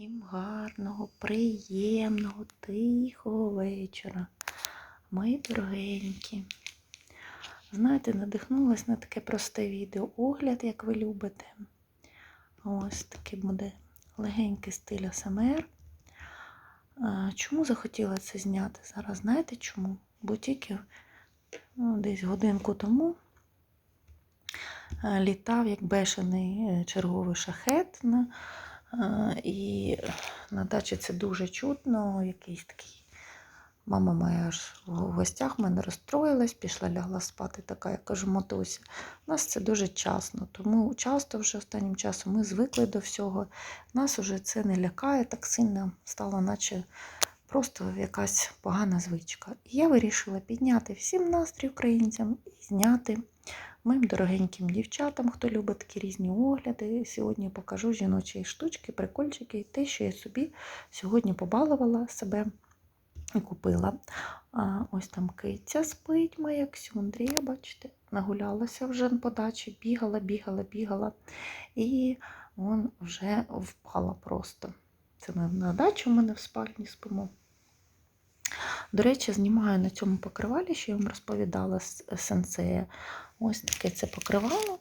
Всім гарного, приємного, тихого вечора. Мої дорогенькі. Знаєте, надихнулась на таке просте відео огляд, як ви любите. Ось такий буде легенький стиль АСМР. Чому захотіла це зняти зараз? Знаєте чому? Бо тільки ну, десь годинку тому е, літав як бешений е, черговий шахет. на І на дачі це дуже чутно, якийсь такий. Мама моя аж в гостях мене розстроїлась, пішла лягла спати, така, я кажу, Мотуся. У нас це дуже часто, тому часто вже останнім часом ми звикли до всього. Нас вже це не лякає так сильно, стало, наче просто якась погана звичка. І я вирішила підняти всім настрій українцям і зняти моїм дорогеньким дівчатам, хто любить такі різні огляди. Сьогодні покажу жіночі штучки, прикольчики, і те, що я собі сьогодні побалувала себе і купила. А, ось там киця спить, моя Ксюндрія, бачите, нагулялася вже по дачі, бігала, бігала, бігала. І вон вже впала просто. Це ми на дачі у мене в спальні спимо. До речі, знімаю на цьому покривалі, що я вам розповідала з сенсея. Ось таке це покривало.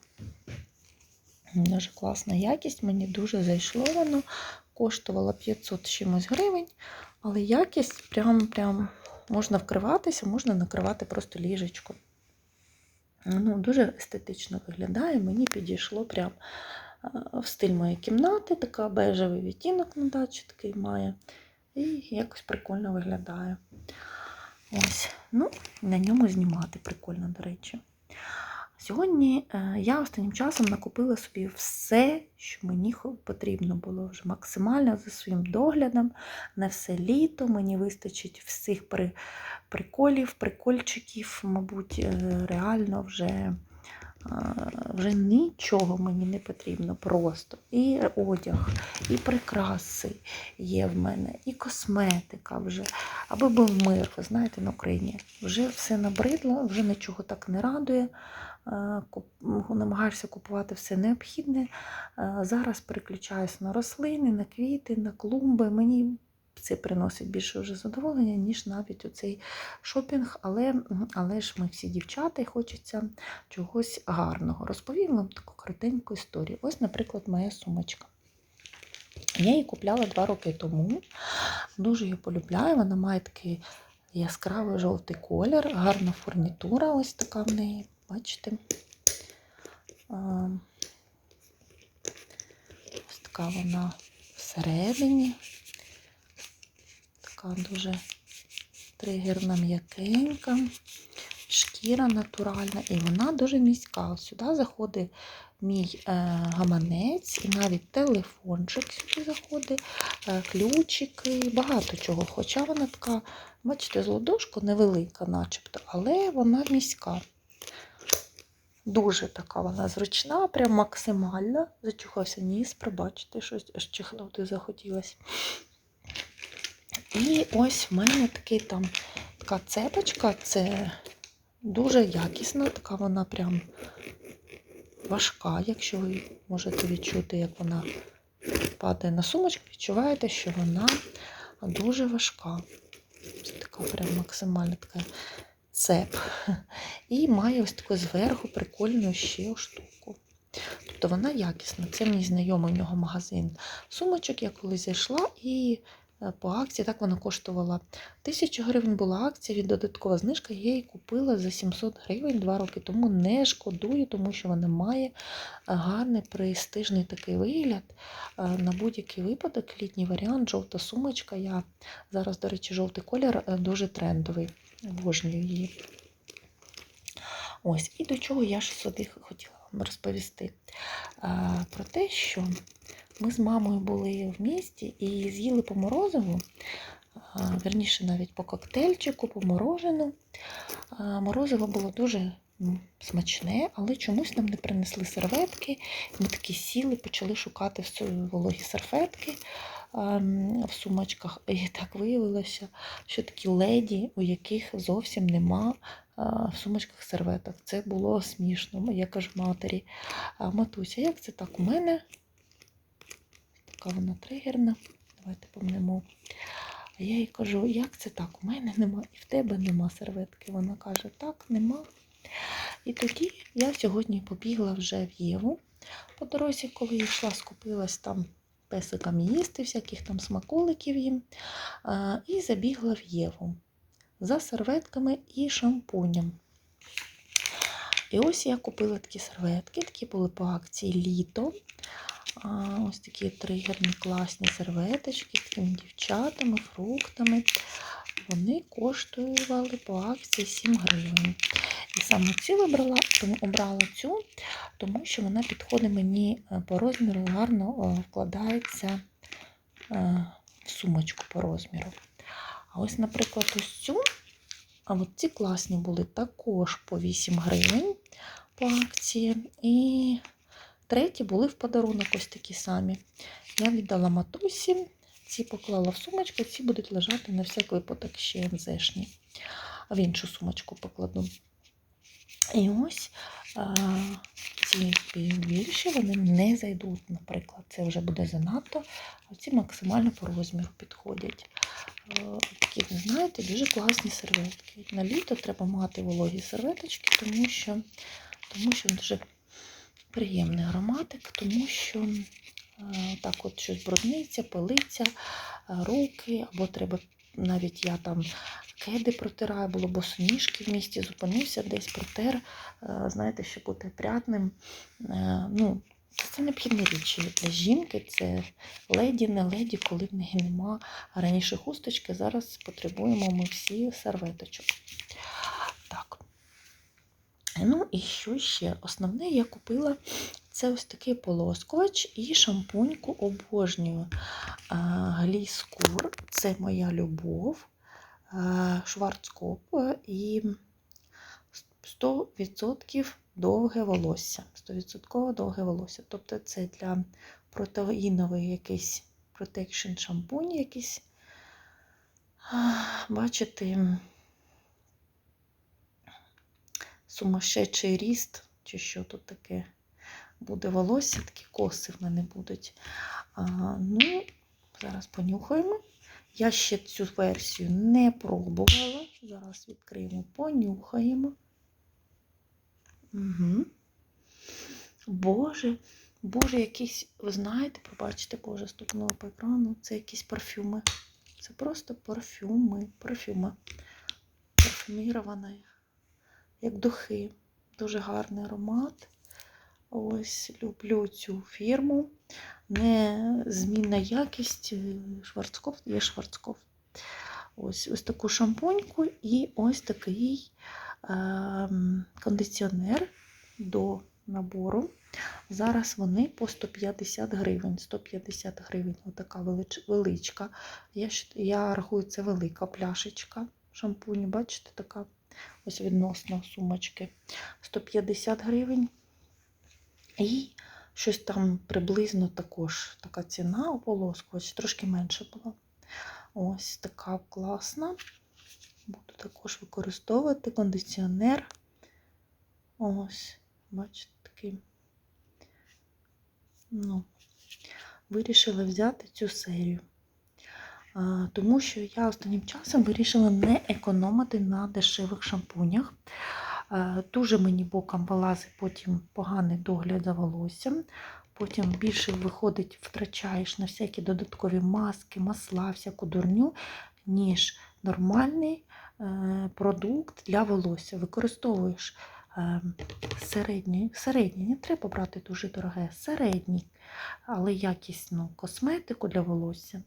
Дуже класна якість, мені дуже зайшло воно. Коштувало 500 чимось гривень, але якість прям прям можна вкриватися, можна накривати просто ліжечко. Ну, Дуже естетично виглядає, мені підійшло прям в стиль моєї кімнати, така бежевий відтінок на дачі такий має. І якось прикольно виглядає. Ось, ну, на ньому знімати прикольно, до речі. Сьогодні е, я останнім часом накупила собі все, що мені потрібно було вже максимально за своїм доглядом. На все літо мені вистачить всіх приколів, прикольчиків, мабуть, е, реально вже. Вже нічого мені не потрібно просто. І одяг, і прикраси є в мене, і косметика вже. Аби був мир, ви знаєте, на Україні. Вже все набридло, вже нічого так не радує. Намагаюся купувати все необхідне. Зараз переключаюся на рослини, на квіти, на клумби. Мені це приносить більше вже задоволення, ніж навіть оцей шопінг, але але ж ми всі дівчата і хочеться чогось гарного. Розповім вам таку коротеньку історію. Ось, наприклад, моя сумочка. Я її купляла два роки тому. Дуже її полюбляю. Вона має такий яскравий жовтий колір, гарна фурнітура, ось така в неї, бачите? Ось така вона всередині така дуже тригерна м'якенька, шкіра натуральна, і вона дуже міська. Сюди заходить мій е, гаманець, і навіть телефончик сюди заходить, е, ключики, багато чого. Хоча вона така, бачите, з ладошку невелика, начебто, але вона міська. Дуже така вона зручна, прям максимальна. Зачухався ніс, пробачте, щось аж чихнути захотілося. І ось в мене такий там така цепочка, це дуже якісна, така вона прям важка, якщо ви можете відчути, як вона падає на сумочку, відчуваєте, що вона дуже важка. Це така прям максимально така цеп. І має ось таку зверху прикольну ще штуку. Тобто вона якісна. Це мій знайомий в нього магазин сумочок. Я колись зайшла і по акції. Так вона коштувала 1000 гривень була акція від додаткова знижка. Я її купила за 700 гривень два роки тому не шкодую, тому що вона має е, гарний престижний такий вигляд. Е, на будь-який випадок, літній варіант, жовта сумочка. Я зараз, до речі, жовтий колір дуже трендовий. Обожнюю її. Ось, і до чого я ж собі хотіла вам розповісти. Про те, що ми з мамою були в місті і з'їли по морозиву, верніше навіть по коктейльчику, по морожену. Морозиво було дуже смачне, але чомусь нам не принесли серветки. Ми такі сіли, почали шукати вологі серветки в сумочках. І так виявилося, що такі леді, у яких зовсім нема в сумочках серветок. Це було смішно. Я кажу матері, Матуся, як це так у мене? Така вона тригерна. давайте помнемо. А я їй кажу, як це так? У мене нема, і в тебе нема серветки. Вона каже, так, нема. І тоді я сьогодні побігла вже в Єву. По дорозі, коли йшла, скупилась там песикам їсти, всяких там смаколиків їм. І забігла в Єву за серветками і шампунем. І ось я купила такі серветки, такі були по акції літо. А, ось такі тригерні класні серветочки з такими дівчатами, фруктами. Вони коштували по акції 7 гривень. І саме цю вибрала, тому обрала цю, тому що вона підходить мені е, по розміру, гарно е, вкладається е, в сумочку по розміру. А ось, наприклад, ось цю, а от ці класні були також по 8 гривень по акції. І треті були в подарунок ось такі самі. Я віддала матусі, ці поклала в сумочку, ці будуть лежати на всяк випадок ще МЗшні. В іншу сумочку покладу. І ось а, ці більші вони не зайдуть, наприклад. Це вже буде занадто, а ці максимально по розміру підходять. Е, Такі, знаєте, дуже класні серветки. На літо треба мати вологі серветочки, тому що, тому що дуже приємний ароматик, тому що е, так от щось брудниться, пилиться, е, руки, або треба навіть я там кеди протираю, було босоніжки в місті, зупинився десь, протер, е, знаєте, щоб бути прятним. Ну, це необхідні річі для жінки, це леді, не леді, коли в неї нема раніше хусточки. Зараз потребуємо ми всі серветочок. Так. Ну і що ще? Основне я купила це ось такий полоскувач і шампуньку обожнюю. Гліскур це моя любов, Шварцкоп і 100% довге волосся. 100% довге волосся. Тобто це для протеїновий якийсь протекшн шампунь якийсь. Бачите, сумасшедший ріст, чи що тут таке буде волосся, такі коси в мене будуть. А, ну, зараз понюхаємо. Я ще цю версію не пробувала. Зараз відкриємо, понюхаємо. Угу. Боже, Боже, якісь, ви знаєте, пробачте, Боже, стукнула по екрану. Це якісь парфюми. Це просто парфюми, парфюми. Парфюміровані, як духи. Дуже гарний аромат. Ось люблю цю фірму. Незмінна якість. Шварцкоф є Шварцкоф. Ось ось таку шампуньку і ось такий е, кондиціонер до набору. Зараз вони по 150 гривень. 150 гривень, отака велич, величка. Я я рахую, це велика пляшечка шампуню, бачите, така ось відносно сумочки. 150 гривень. І щось там приблизно також така ціна у ополоскувач, трошки менше була. Ось така класна. Буду також використовувати кондиціонер. Ось, бачите, такий. Ну, вирішила взяти цю серію. Тому що я останнім часом вирішила не економити на дешевих шампунях. Дуже мені боком вилазить потім поганий догляд за волоссям. Потім більше виходить, втрачаєш на всякі додаткові маски, масла, всяку дурню, ніж нормальний е, продукт для волосся. Використовуєш е, середній, середній, не треба брати дуже дороге, середній, але якісну косметику для волосся.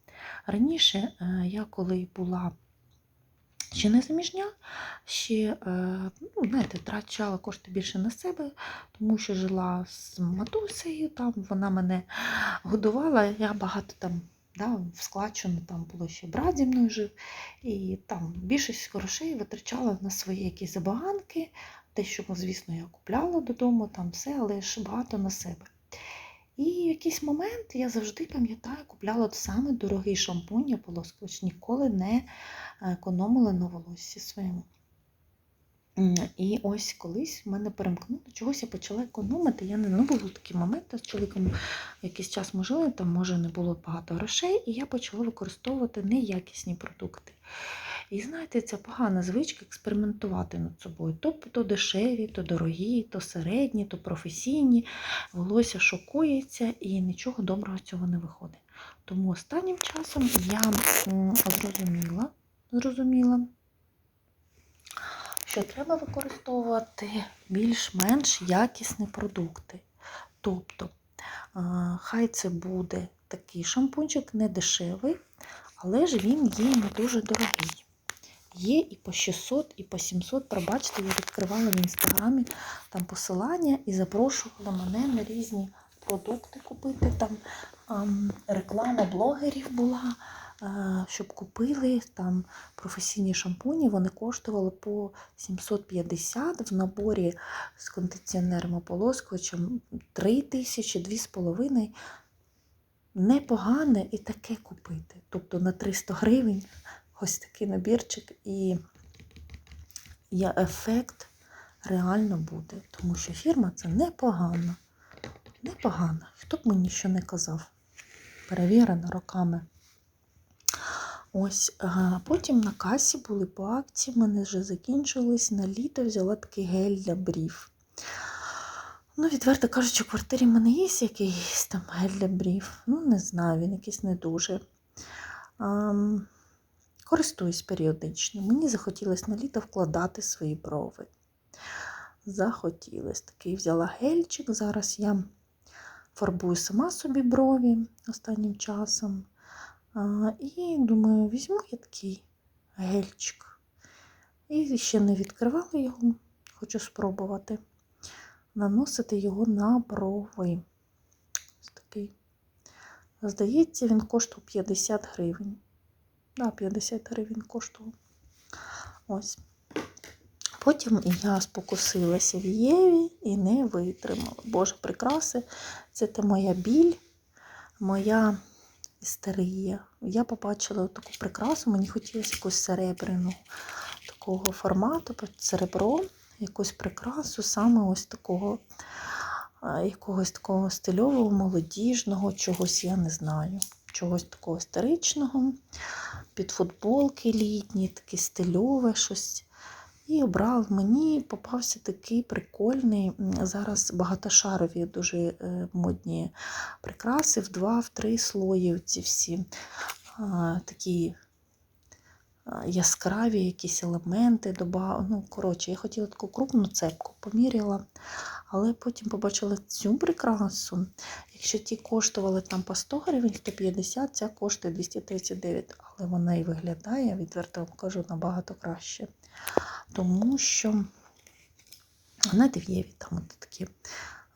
Раніше я коли була ще не заміжня, ще, е, ну, знаєте, трачала кошти більше на себе, тому що жила з матусею, там вона мене годувала, я багато там да, в складчину там було ще брат зі мною жив, і там більшість грошей витрачала на свої якісь забаганки, те, що, звісно, я купляла додому, там все, але ж багато на себе. І в якийсь момент я завжди пам'ятаю, купляла саме дорогий шампунь, я полоскувач, ніколи не економила на волоссі своєму. І ось колись в мене перемкнуло, чогось я почала економити. Я не ну, були такі моменти з чоловіком якийсь час ми жили, там може не було багато грошей, і я почала використовувати неякісні продукти. І знаєте, це погана звичка експериментувати над собою. То, то дешеві, то дорогі, то середні, то професійні. Волосся шокується і нічого доброго цього не виходить. Тому останнім часом я зрозуміла, зрозуміла, що треба використовувати більш-менш якісні продукти. Тобто, хай це буде такий шампунчик не дешевий, але ж він є не дуже дорогий. Є і по 600, і по 700. Пробачте, я відкривала в інстаграмі там посилання і запрошувала мене на різні продукти купити. Там реклама блогерів була, щоб купили там професійні шампуні. Вони коштували по 750 в наборі з кондиціонером ополоскувачем 3 тисячі, 2,5. Непогане і таке купити. Тобто на 300 гривень ось такий набірчик, і я ефект реально буде. Тому що фірма це непогана. Непогана. Хто б мені що не казав. Перевірена роками. Ось, а потім на касі були по акції, в мене вже закінчились. На літо взяла такий гель для брів. Ну, відверто кажучи, в квартирі в мене є якийсь там гель для брів. Ну, не знаю, він якийсь не дуже. Ам, Користуюсь періодично. Мені захотілося на літо вкладати свої брови. Захотілося. Такий взяла гельчик. Зараз я фарбую сама собі брові останнім часом. І думаю, візьму я такий гельчик. І ще не відкривала його, хочу спробувати наносити його на брови. Ось такий. Здається, він коштував 50 гривень. Да, 50 гривень коштував. Ось. Потім я спокусилася в Єві і не витримала. Боже, прикраси, це та моя біль, моя істерія. Я побачила таку прикрасу, мені хотілося якусь серебряну такого формату, серебро, якусь прикрасу, саме ось такого, якогось такого стильового, молодіжного, чогось я не знаю. Чогось такого старичного, під футболки літні, таке стильове щось. І обрав мені попався такий прикольний, зараз багатошарові, дуже е, модні прикраси в два, в слої. Ці всі такі яскраві якісь елементи. Доба... Ну, коротше, я хотіла таку крупну цепку, поміряла, але потім побачила цю прикрасу. Якщо ті коштували там по 100 гривень, 150, ця коштує 239, але вона і виглядає, відверто вам кажу, набагато краще. Тому що, знаєте, в Єві там такі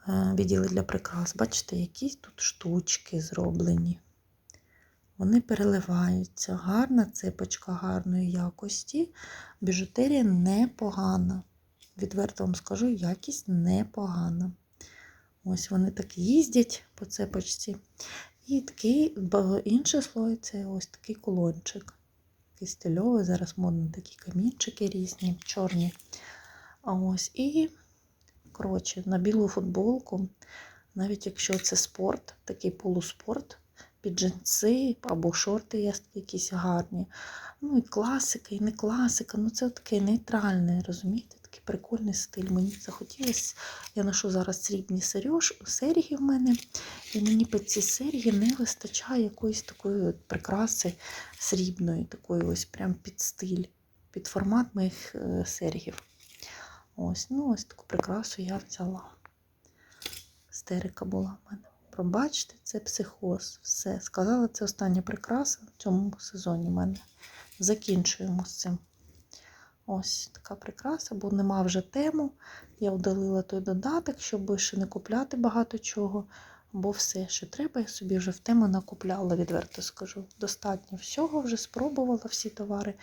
е, відділи для прикрас. Бачите, якісь тут штучки зроблені. Вони переливаються. Гарна цепочка гарної якості. Біжутерія непогана. Відверто вам скажу, якість непогана. Ось вони так їздять по цепочці. І такий інший слой це ось такий кулончик. Такий стильовий, зараз модно такі камінчики різні, чорні. А ось і, коротше, на білу футболку, навіть якщо це спорт, такий полуспорт, під джинси або шорти якісь гарні. Ну і класика, і не класика. Ну це таке нейтральне, розумієте? Такий прикольний стиль. Мені захотілося. Я ношу зараз срібні сереж, серіги в мене. І мені під ці серіги не вистачає якоїсь такої прикраси срібної, такої ось прям під стиль, під формат моїх е, серігів. Ось, ну ось таку прикрасу я взяла. Стерика була в мене. Пробачте, це психоз. Все. Сказала, це остання прикраса в цьому сезоні мене. Закінчуємо з цим. Ось така прикраса, бо нема вже тему. Я удалила той додаток, щоб ще не купляти багато чого. Бо все, що треба, я собі вже в тему накупляла, відверто скажу. Достатньо всього вже спробувала всі товари.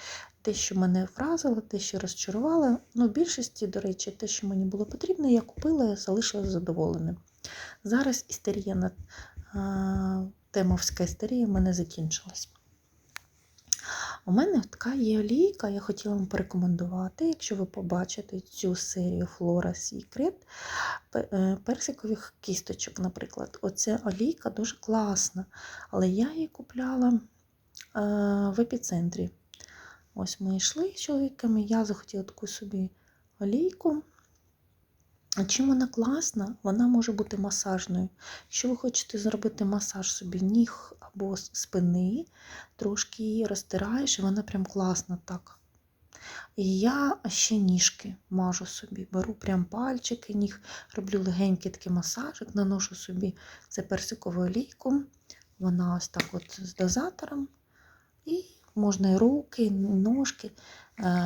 Те, що мене вразило, те, що розчарувало. Ну, в більшості, до речі, те, що мені було потрібно, я купила і залишилася задоволеним. Зараз істерія на темовська істерія в мене закінчилась. У мене така є олійка, я хотіла вам порекомендувати, якщо ви побачите цю серію Flora Secret е, персикових кісточок, наприклад. Оця олійка дуже класна, але я її купляла е, в епіцентрі. Ось ми йшли з чоловіками, я захотіла таку собі олійку. А Чим вона класна? Вона може бути масажною. Якщо ви хочете зробити масаж собі ніг або спини, трошки її розтираєш, і вона прям класна так. І я ще ніжки мажу собі, беру прям пальчики ніг, роблю легенький такий масажик, наношу собі це персикову олійку. Вона ось так от з дозатором. І можна і руки, і ножки,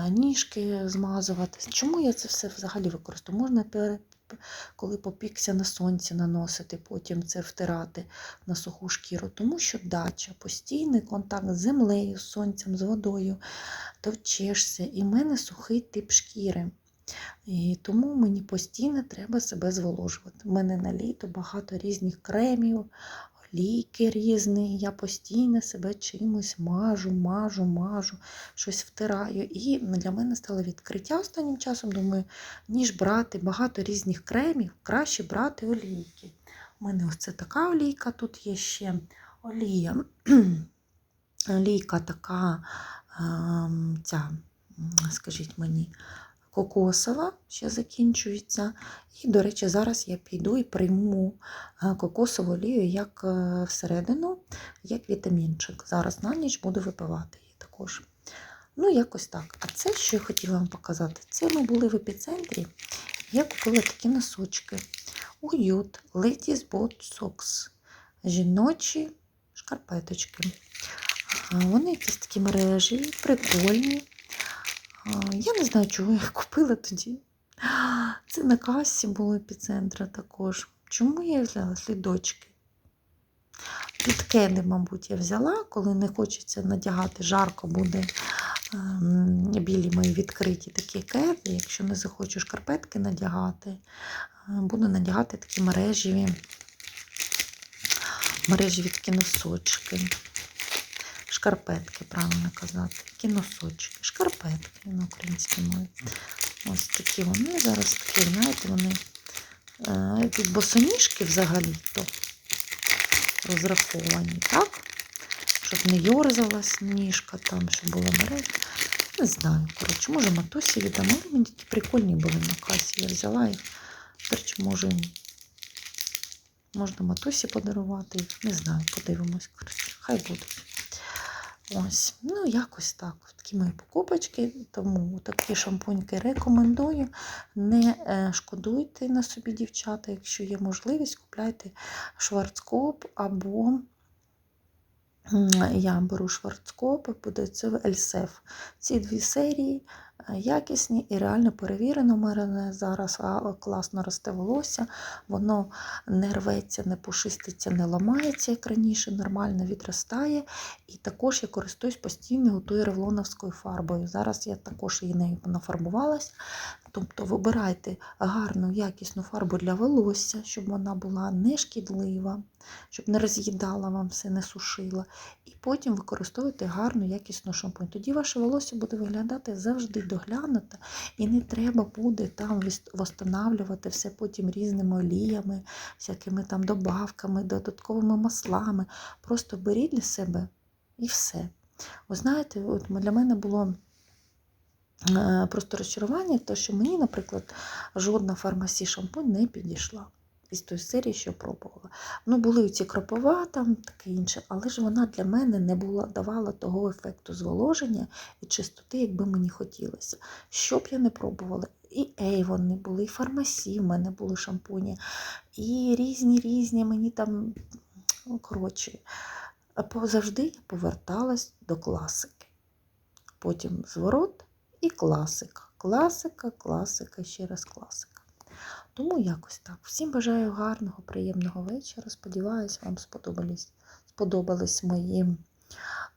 ніжки змазувати. Чому я це все взагалі використовую? Можна коли попікся на сонці наносити, потім це втирати на суху шкіру, тому що дача, постійний контакт з землею, з сонцем, з водою, товчешся, і в мене сухий тип шкіри. І тому мені постійно треба себе зволожувати. У мене на літо багато різних кремів, олійки різні. Я постійно себе чимось мажу, мажу, мажу, щось втираю. І для мене стало відкриття останнім часом. Думаю, ніж брати багато різних кремів, краще брати олійки. У мене ось це така олійка, тут є ще олія. Олійка така, ем, ця, скажіть мені, кокосова ще закінчується. І, до речі, зараз я піду і прийму е, кокосову олію як е, всередину, як вітамінчик. Зараз на ніч буду випивати її також. Ну, якось так. А це, що я хотіла вам показати, це ми були в епіцентрі. Я купила такі носочки. Уют Ladies Bot Socks. Жіночі шкарпеточки. Вони якісь такі мережі, прикольні. Я не знаю, чого я купила тоді. Це на касі було епіцентра також. Чому я взяла слідочки? Під кеди, мабуть, я взяла, коли не хочеться надягати, жарко буде ем, білі мої відкриті такі кеди. Якщо не захочу шкарпетки надягати, е, буду надягати такі мережеві, мережеві такі носочки. Шкарпетки, правильно казати. Такі носочки, шкарпетки на українській мові. Ось такі вони зараз такі, знаєте, вони е, під босоніжки взагалі-то розраховані, так? Щоб не йорзалась ніжка там, щоб була мережа. Не знаю, коротше, може матусі віддамо. Мені такі прикольні були на касі. Я взяла їх. До речі, може, можна матусі подарувати. їх. Не знаю, подивимось. Коротше, хай будуть. Ось, ну якось так. Такі мої покупочки, тому такі шампуньки рекомендую. Не е, шкодуйте на собі, дівчата, якщо є можливість, купляйте Шварцкоп або я беру Шварцкоп, буде це Ельсеф. Ці дві серії якісні і реально перевірено. У зараз класно росте волосся, воно не рветься, не пушиститься, не ламається, як раніше, нормально відростає. І також я користуюсь постійно тою ревлоновською фарбою. Зараз я також її нею нафарбувалась. Тобто вибирайте гарну, якісну фарбу для волосся, щоб вона була не шкідлива, щоб не роз'їдала вам все, не сушила. І потім використовуйте гарну, якісну шампунь. Тоді ваше волосся буде виглядати завжди доглянуте, і не треба буде там восстанавлювати все потім різними оліями, всякими там добавками, додатковими маслами. Просто беріть для себе і все. Ви знаєте, от для мене було е, просто розчарування, то що мені, наприклад, жодна фармасі шампунь не підійшла. Із тої серії, що пробувала. Ну, були ці кропова, там таке інше, але ж вона для мене не була, давала того ефекту зволоження і чистоти, якби мені хотілося. Що б я не пробувала, і Avon не були, і фармасі в мене були шампуні, і різні різні мені там, ну, коротше, завжди я поверталась до класики. Потім зворот і класика. Класика, класика, ще раз класика. Тому якось так. Всім бажаю гарного, приємного вечора. Сподіваюсь, вам сподобались, сподобались мої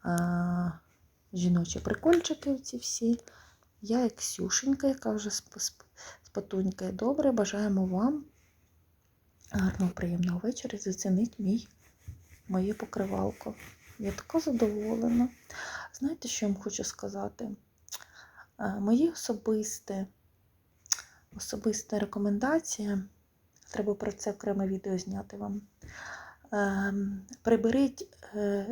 е, жіночі прикольчики ці всі. Я як Ксюшенька, яка вже з добре. Бажаємо вам гарного, приємного вечора. Зацініть мій, моє покривалко. Я така задоволена. знаєте, що я вам хочу сказати? Е, Мої особисті, особиста рекомендація, треба про це окреме відео зняти вам. Ем, Приберіть е,